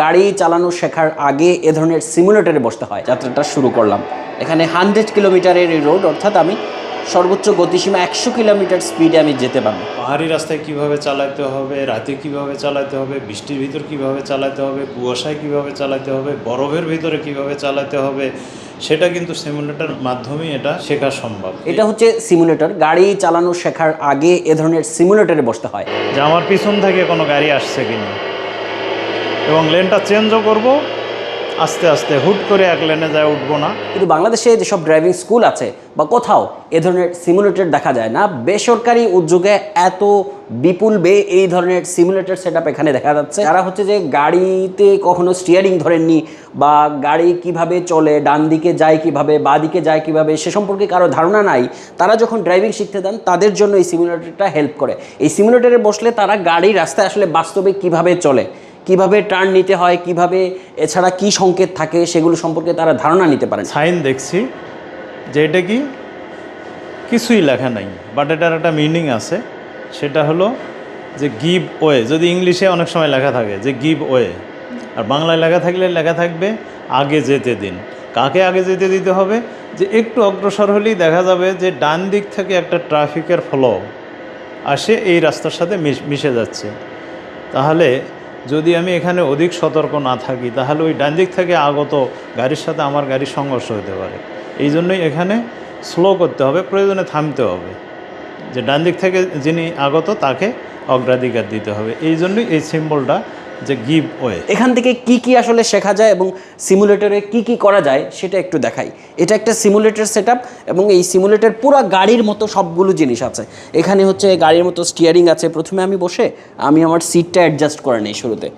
গাড়ি চালানো শেখার আগে এ ধরনের সিমুলেটরে বসতে হয়। যাত্রাটা শুরু করলাম। এখানে হান্ড্রেড কিলোমিটারের রোড অর্থাৎ আমি সর্বোচ্চ গতিসীমা একশো কিলোমিটার স্পিডে আমি যেতে পারব। পাহাড়ি রাস্তায় কীভাবে চালাতে হবে রাতে কীভাবে চালাতে হবে বৃষ্টির ভিতর কীভাবে চালাতে হবে কুয়াশায় কীভাবে চালাতে হবে বরফের ভিতরে কীভাবে চালাতে হবে সেটা কিন্তু সিমুলেটার মাধ্যমেই এটা শেখা সম্ভব। এটা হচ্ছে সিমুলেটর গাড়ি চালানো শেখার আগে এ ধরনের সিমুলেটরে বসতে হয়। যে আমার পিছন থেকে কোনো গাড়ি আসছে কিনা। এবং লেনটা চেঞ্জও করব। আস্তে আস্তে হুট করে এক লেনে যায়, উঠবো না। কিন্তু বাংলাদেশে যেসব ড্রাইভিং স্কুল আছে বা কোথাও এ ধরনের সিমুলেটর দেখা যায় না, বেসরকারি উদ্যোগে এত বিপুল বে এই ধরনের সিমুলেটর সেট এখানে দেখা যাচ্ছে। তারা হচ্ছে যে গাড়িতে কখনো স্টিয়ারিং ধরেননি বা গাড়ি কীভাবে চলে ডান দিকে যায় কীভাবে বা দিকে যায় কীভাবে, সে সম্পর্কে কারও ধারণা নাই, তারা যখন ড্রাইভিং শিখতে দেন তাদের জন্য এই সিমুলেটরটা হেল্প করে। এই সিমুলেটরে বসলে তারা গাড়ি রাস্তায় আসলে বাস্তবে কীভাবে চলে কীভাবে টার্ন নিতে হয়, কীভাবে, এছাড়া কি সংকেত থাকে, সেগুলো সম্পর্কে তারা ধারণা নিতে পারেন। সাইন দেখছি, যে এটা কি? কিছুই লেখা নাই বাট এটার একটা মিনিং আছে। সেটা হলো যে গিভ ওয়ে যদি ইংলিশে অনেক সময় লেখা থাকে, যে গিভ ওয়ে আর বাংলায় লেখা থাকলে লেখা থাকবে, আগে যেতে দিন। কাকে আগে যেতে দিতে হবে? যে একটু অগ্রসর হলেই দেখা যাবে যে ডান দিক থেকে একটা ট্রাফিকের ফ্লো আসে, এই রাস্তার সাথে মিশ- মিশে যাচ্ছে। তাহলে যদি আমি এখানে অধিক সতর্ক না থাকি, তাহলে ওই ডান দিক থেকে আগত গাড়ির সাথে আমার গাড়ির সংঘর্ষ হতে পারে। এই জন্যই এখানে স্লো করতে হবে, প্রয়োজনে থামতে হবে। যে ডান দিক থেকে যিনি আগত, তাকে অগ্রাধিকার দিতে হবে। এই জন্যই এই সিম্বলটা যে গিভ ওয়ে এখান থেকে কি কি আসলে শেখা যায় এবং সিমুলেটরে কি কি করা যায় সেটা একটু দেখাই। এটা একটা সিমুলেটর সেট এবং এই সিমুলেটর পুরো গাড়ির মতো সবগুলো জিনিস আছে। এখানে হচ্ছে গাড়ির মতো স্টিয়ারিং আছে। প্রথমে আমি বসে আমি আমার সিটটা অ্যাডজাস্ট করে নিই শুরুতে।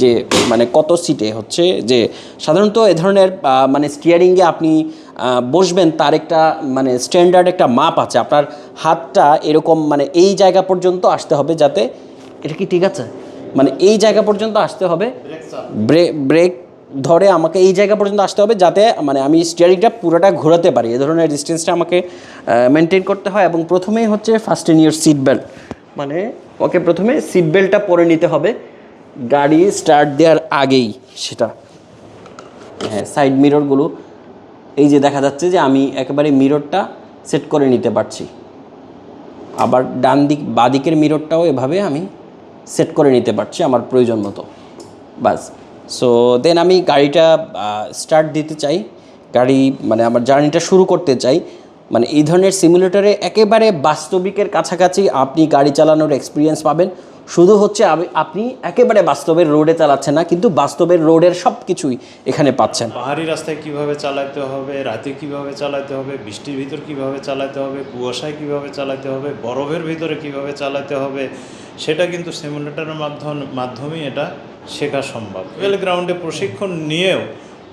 যে মানে কত সিটে হচ্ছে যে, সাধারণত এ ধরনের মানে স্টিয়ারিংয়ে আপনি বসবেন তার একটা মানে স্ট্যান্ডার্ড একটা মাপ আছে। আপনার হাতটা এরকম মানে এই জায়গা পর্যন্ত আসতে হবে যাতে, এটা কি ঠিক আছে? মানে এই জায়গা পর্যন্ত আসতে হবে। ব্রেক ব্রেক ধরে আমাকে এই জায়গা পর্যন্ত আসতে হবে যাতে মানে আমি স্টিয়ারিংটা পুরোটা ঘোরাতে পারি। এ ধরনের ডিস্টেন্সটা আমাকে মেনটেন করতে হয় এবং প্রথমেই হচ্ছে first in year seat belt মানে ওকে প্রথমে সিট বেল্টটা পরে নিতে হবে। গাড়ি স্টার্ট দেওয়ার আগেই সেটা। হ্যাঁ সাইড মিররগুলো এই যে দেখা যাচ্ছে যে আমি একেবারে মিররটা সেট করে নিতে পারছি। আবার ডান দিক বাদিকের মিররটাও এভাবে আমি সেট করে নিতে পারছি আমার প্রয়োজন মতো। বাস। সো দেন আমি গাড়িটা স্টার্ট দিতে চাই। গাড়ি মানে আমার জার্নিটা শুরু করতে চাই। মানে এই ধরনের সিমুলেটরে একেবারে বাস্তবিকের কাছাকাছি আপনি গাড়ি চালানোর এক্সপিরিয়েন্স পাবেন। শুধু হচ্ছে আপনি একেবারে বাস্তবের রোডে চালাচ্ছেন না, কিন্তু বাস্তবের রোডের সব কিছুই এখানে পাচ্ছেন। পাহাড়ি রাস্তায় কীভাবে চালাতে হবে, রাতে কীভাবে চালাতে হবে, বৃষ্টির ভিতর কীভাবে চালাতে হবে, কুয়াশায় কীভাবে চালাতে হবে, বরফের ভিতরে কীভাবে চালাতে হবে সেটা কিন্তু সিমুলেটারের মাধ্যম মাধ্যমেই এটা শেখা সম্ভব। ওয়েল গ্রাউন্ডে প্রশিক্ষণ নিয়েও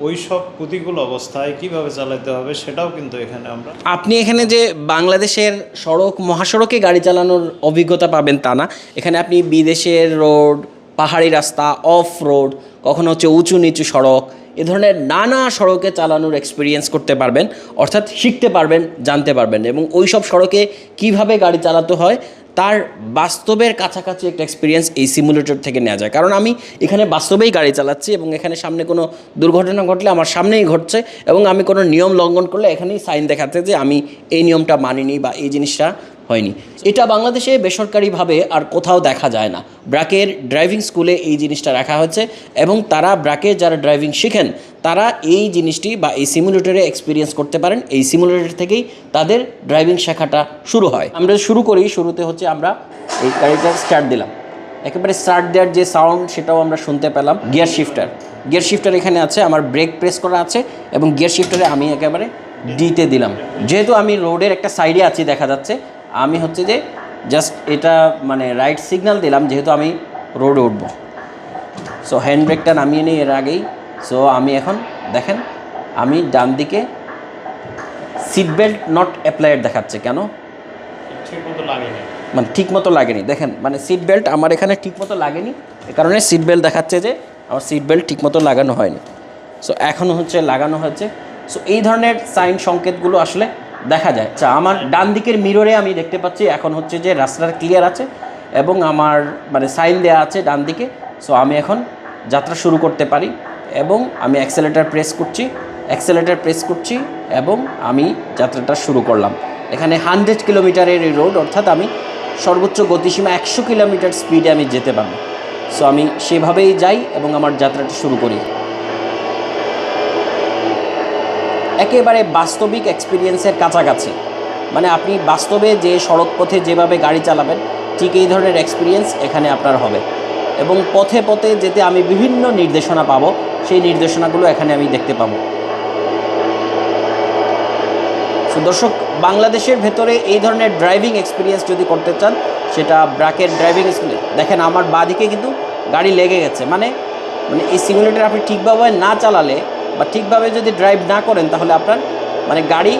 ওই সব প্রতিকূল অবস্থায় কীভাবে চালাতে হবে সেটাও কিন্তু এখানে আমরা আপনি এখানে যে বাংলাদেশের সড়ক মহাসড়কে গাড়ি চালানোর অভিজ্ঞতা পাবেন তা না। এখানে আপনি বিদেশের রোড, পাহাড়ি রাস্তা, অফ রোড, কখনো হচ্ছে উঁচু নিচু সড়ক, এ ধরনের নানা সড়কে চালানোর এক্সপিরিয়েন্স করতে পারবেন, অর্থাৎ শিখতে পারবেন, জানতে পারবেন এবং ওই সব সড়কে কীভাবে গাড়ি চালাতে হয় তার বাস্তবের কাছাকাছি একটা এক্সপিরিয়েন্স এই সিমুলেটর থেকে নেওয়া যায়। কারণ আমি এখানে বাস্তবেই গাড়ি চালাচ্ছি এবং এখানে সামনে কোনো দুর্ঘটনা ঘটলে আমার সামনেই ঘটছে এবং আমি কোনো নিয়ম লঙ্ঘন করলে এখানেই সাইন দেখাতে যে আমি এই নিয়মটা মানিনি বা এই জিনিসটা হয়নি। এটা বাংলাদেশে বেসরকারিভাবে আর কোথাও দেখা যায় না। ব্রাকের ড্রাইভিং স্কুলে এই জিনিসটা রাখা হচ্ছে এবং তারা ব্রাকের যারা ড্রাইভিং শিখেন, তারা এই জিনিসটি বা এই সিমুলেটরে এক্সপিরিয়েন্স করতে পারেন। এই সিমুলেটর থেকেই তাদের ড্রাইভিং শেখাটা শুরু হয়। আমরা শুরু করি, শুরুতে হচ্ছে আমরা এই গাড়িটা স্টার্ট দিলাম। একেবারে স্টার্ট দেওয়ার যে সাউন্ড সেটাও আমরা শুনতে পেলাম। গিয়ার শিফটার গিয়ার শিফটার এখানে আছে, আমার ব্রেক প্রেস করা আছে এবং গিয়ার শিফটারে আমি একেবারে ডিতে দিলাম। যেহেতু আমি রোডের একটা সাইডে আছি, দেখা যাচ্ছে আমি হচ্ছে যে জাস্ট এটা মানে রাইট সিগন্যাল দিলাম যেহেতু আমি রোডে উঠবো। সো হ্যান্ড ব্রেকটা নামিয়ে নিই এর আগেই। সো আমি এখন দেখেন আমি ডান দিকে সিট বেল্ট নট অ্যাপ্লাইড দেখাচ্ছে কেন? মানে ঠিক মতো লাগেনি। দেখেন মানে সিট বেল্ট আমার এখানে ঠিক মতো লাগেনি। এ কারণে সিট বেল্ট দেখাচ্ছে যে আমার সিট বেল্ট ঠিক মতো লাগানো হয়নি। সো এখন হচ্ছে লাগানো হয়েছে। সো এই ধরনের সাইন সংকেতগুলো আসলে দেখা যায়। আচ্ছা আমার ডান দিকের মিররে আমি দেখতে পাচ্ছি, এখন হচ্ছে যে রাস্তাটা ক্লিয়ার আছে এবং আমার মানে সাইন দেওয়া আছে ডান দিকে। সো আমি এখন যাত্রা শুরু করতে পারি এবং আমি অ্যাক্সেলেটার প্রেস করছি অ্যাক্সেলেটার প্রেস করছি এবং আমি যাত্রাটা শুরু করলাম। এখানে হান্ড্রেড কিলোমিটারের এই রোড অর্থাৎ আমি সর্বোচ্চ গতিসীমা একশো কিলোমিটার স্পিডে আমি যেতে পারব। সো আমি সেভাবেই যাই এবং আমার যাত্রাটা শুরু করি। একেবারে বাস্তবিক এক্সপিরিয়েন্সের কাছাকাছি। মানে আপনি বাস্তবে যে সড়ক পথে যেভাবে গাড়ি চালাবেন, ঠিক এই ধরনের এক্সপিরিয়েন্স এখানে আপনার হবে। এবং পথে পথে যেতে আমি বিভিন্ন নির্দেশনা পাবো, সেই নির্দেশনাগুলো এখানে আমি দেখতে পাবো। দর্শক, বাংলাদেশের ভেতরে এই ধরনের ড্রাইভিং এক্সপিরিয়েন্স যদি করতে চান, সেটা ব্রাকের ড্রাইভিং স্কুলে দেখেন, আমার বাঁ দিকে কিন্তু গাড়ি লেগে গেছে। মানে মানে এই সিমুলেটার আপনি ঠিকভাবে না চালালে বা ঠিকভাবে যদি ড্রাইভ না করেন, তাহলে আপনার মানে গাড়ি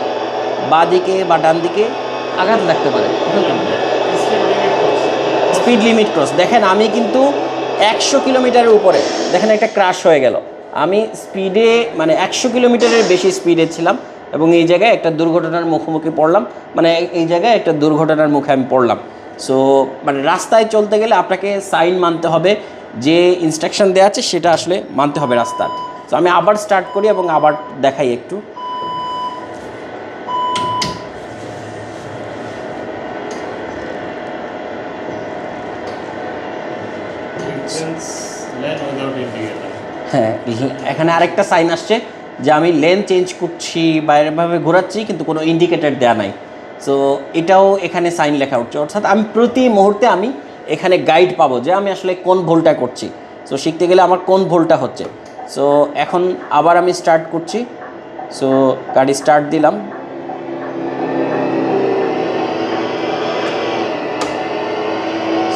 বা দিকে বা ডান দিকে আঘাত লাগতে পারে। স্পিড লিমিট ক্রস দেখেন, আমি কিন্তু একশো কিলোমিটারের উপরে, দেখেন একটা ক্রাশ হয়ে গেল। আমি স্পিডে মানে একশো কিলোমিটারের বেশি স্পিডে ছিলাম এবং এই জায়গায় একটা দুর্ঘটনার মুখোমুখি পড়লাম। মানে এই জায়গায় একটা দুর্ঘটনার মুখে আমি পড়লাম। সো মানে রাস্তায় চলতে গেলে আপনাকে সাইন মানতে হবে। যে ইনস্ট্রাকশন দেওয়া আছে, সেটা আসলে মানতে হবে রাস্তার। তো আমি আবার স্টার্ট করি এবং আবার দেখাই একটু। হ্যাঁ এখানে আরেকটা সাইন আসছে যে আমি লেন চেঞ্জ করছি বা এরভাবে ঘোরাচ্ছি কিন্তু কোনো ইন্ডিকেটর দেওয়া নাই। সো এটাও এখানে সাইন লেখা উঠছে। অর্থাৎ আমি প্রতি মুহূর্তে আমি এখানে গাইড পাবো যে আমি আসলে কোন ভুলটা করছি। সো শিখতে গেলে আমার কোন ভুলটা হচ্ছে। সো এখন আবার আমি স্টার্ট করছি। সো গাড়ি স্টার্ট দিলাম।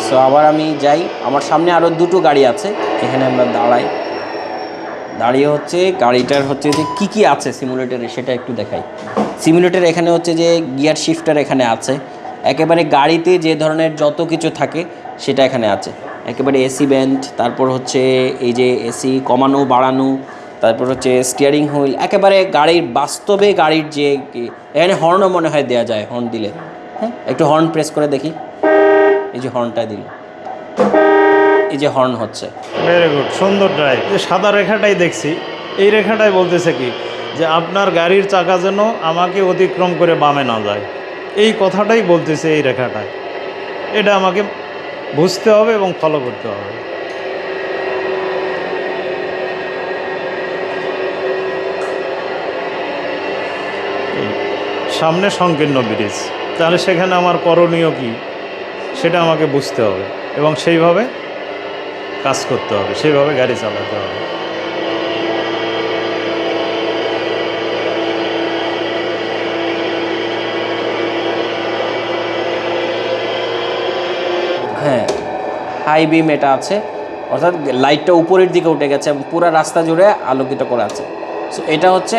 সো আবার আমি যাই। আমার সামনে আরও দুটো গাড়ি আছে। এখানে আমরা দাঁড়াই। দাঁড়িয়ে হচ্ছে গাড়িটার হচ্ছে যে কী কী আছে সিমুলেটারে সেটা একটু দেখাই। সিমুলেটার এখানে হচ্ছে যে গিয়ার শিফটার এখানে আছে। একেবারে গাড়িতে যে ধরনের যত কিছু থাকে সেটা এখানে আছে। একেবারে এসি ব্যান্ড, তারপর হচ্ছে এই যে এসি কমানো, বাড়ানো, তারপর হচ্ছে স্টিয়ারিং হুইল একেবারে গাড়ির বাস্তবে গাড়ির যে এখানে হর্নও মনে হয় দেওয়া যায় হর্ন দিলে। হ্যাঁ একটু হর্ন প্রেস করে দেখি। এই যে হর্নটা দিল। এই যে হর্ন হচ্ছে। ভেরি গুড সুন্দর ড্রাইভ যে সাদা রেখাটাই দেখছি, এই রেখাটাই বলতেছে কি, যে আপনার গাড়ির চাকা যেন আমাকে অতিক্রম করে বামে না যায়। এই কথাটাই বলতেছে এই রেখাটায়। এটা আমাকে বুঝতে হবে এবং ফলো করতে হবে। সামনে সংকীর্ণ ব্রিজ। তাহলে সেখানে আমার করণীয় কি? সেটা আমাকে বুঝতে হবে এবং সেইভাবে কাজ করতে হবে, সেইভাবে গাড়ি চালাতে হবে। হ্যাঁ হাই বিম এটা আছে। অর্থাৎ লাইটটা উপরের দিকে উঠে গেছে এবং পুরো রাস্তা জুড়ে আলোকিত করা আছে। সো এটা হচ্ছে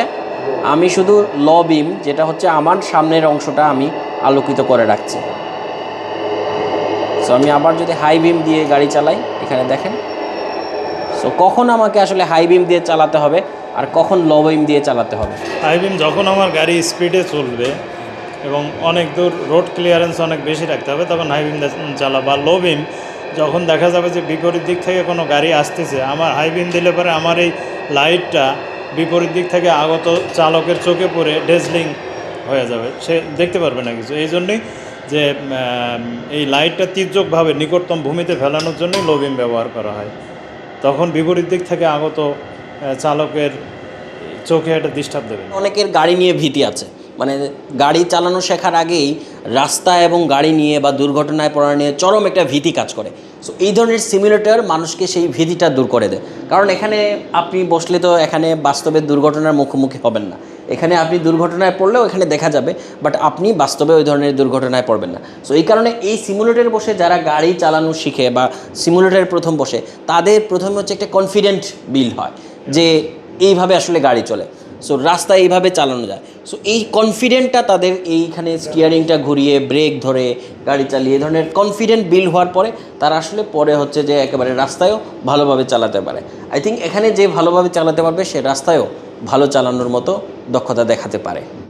আমি শুধু ল বিম যেটা হচ্ছে আমার সামনের অংশটা আমি আলোকিত করে রাখছি। সো আমি আবার যদি হাই বিম দিয়ে গাড়ি চালাই, এখানে দেখেন। সো কখন আমাকে আসলে হাই বিম দিয়ে চালাতে হবে আর কখন ল বিম দিয়ে চালাতে হবে? হাই বিম যখন আমার গাড়ি স্পিডে চলবে এবং অনেক দূর রোড ক্লিয়ারেন্স অনেক বেশি রাখতে হবে তখন হাই বিম চালা বা লো বিম যখন দেখা যাবে যে বিপরীত দিক থেকে কোনো গাড়ি আসতেছে, আমার হাই বিম দিলে পরে আমার এই লাইটটা বিপরীত দিক থেকে আগত চালকের চোখে পড়ে ডেজলিং হয়ে যাবে। সে দেখতে পারবে না কিছু। এই জন্যই যে এই লাইটটা তির্যকভাবে নিকটতম ভূমিতে ফেলানোর জন্যই লো বিম ব্যবহার করা হয়। তখন বিপরীত দিক থেকে আগত চালকের চোখে একটা ডিস্টার্ব দেবে। অনেকের গাড়ি নিয়ে ভীতি আছে। মানে গাড়ি চালানো শেখার আগেই রাস্তা এবং গাড়ি নিয়ে বা দুর্ঘটনায় পড়া নিয়ে চরম একটা ভীতি কাজ করে। সো এই ধরনের সিমুলেটর মানুষকে সেই ভীতিটা দূর করে দেয়। কারণ এখানে আপনি বসলে তো এখানে বাস্তবে দুর্ঘটনার মুখোমুখি হবেন না। এখানে আপনি দুর্ঘটনায় পড়লেও এখানে দেখা যাবে বাট আপনি বাস্তবে ওই ধরনের দুর্ঘটনায় পড়বেন না। সো এই কারণে এই সিমুলেটরে বসে যারা গাড়ি চালানো শিখে বা সিমুলেটরে প্রথম বসে, তাদের প্রথমে হচ্ছে একটা কনফিডেন্ট বিল হয় যে এইভাবে আসলে গাড়ি চলে। সো রাস্তা এইভাবে চালানো যায়। সো এই কনফিডেন্টটা তাদের এইখানে স্টিয়ারিংটা ঘুরিয়ে ব্রেক ধরে, গাড়ি চালিয়ে, এই ধরনের কনফিডেন্ট বিল হওয়ার পরে তারা আসলে পরে হচ্ছে যে একেবারে রাস্তায়ও ভালোভাবে চালাতে পারে। আই থিঙ্ক এখানে যে ভালোভাবে চালাতে পারবে সে রাস্তায়ও ভালো চালানোর মতো দক্ষতা দেখাতে পারে।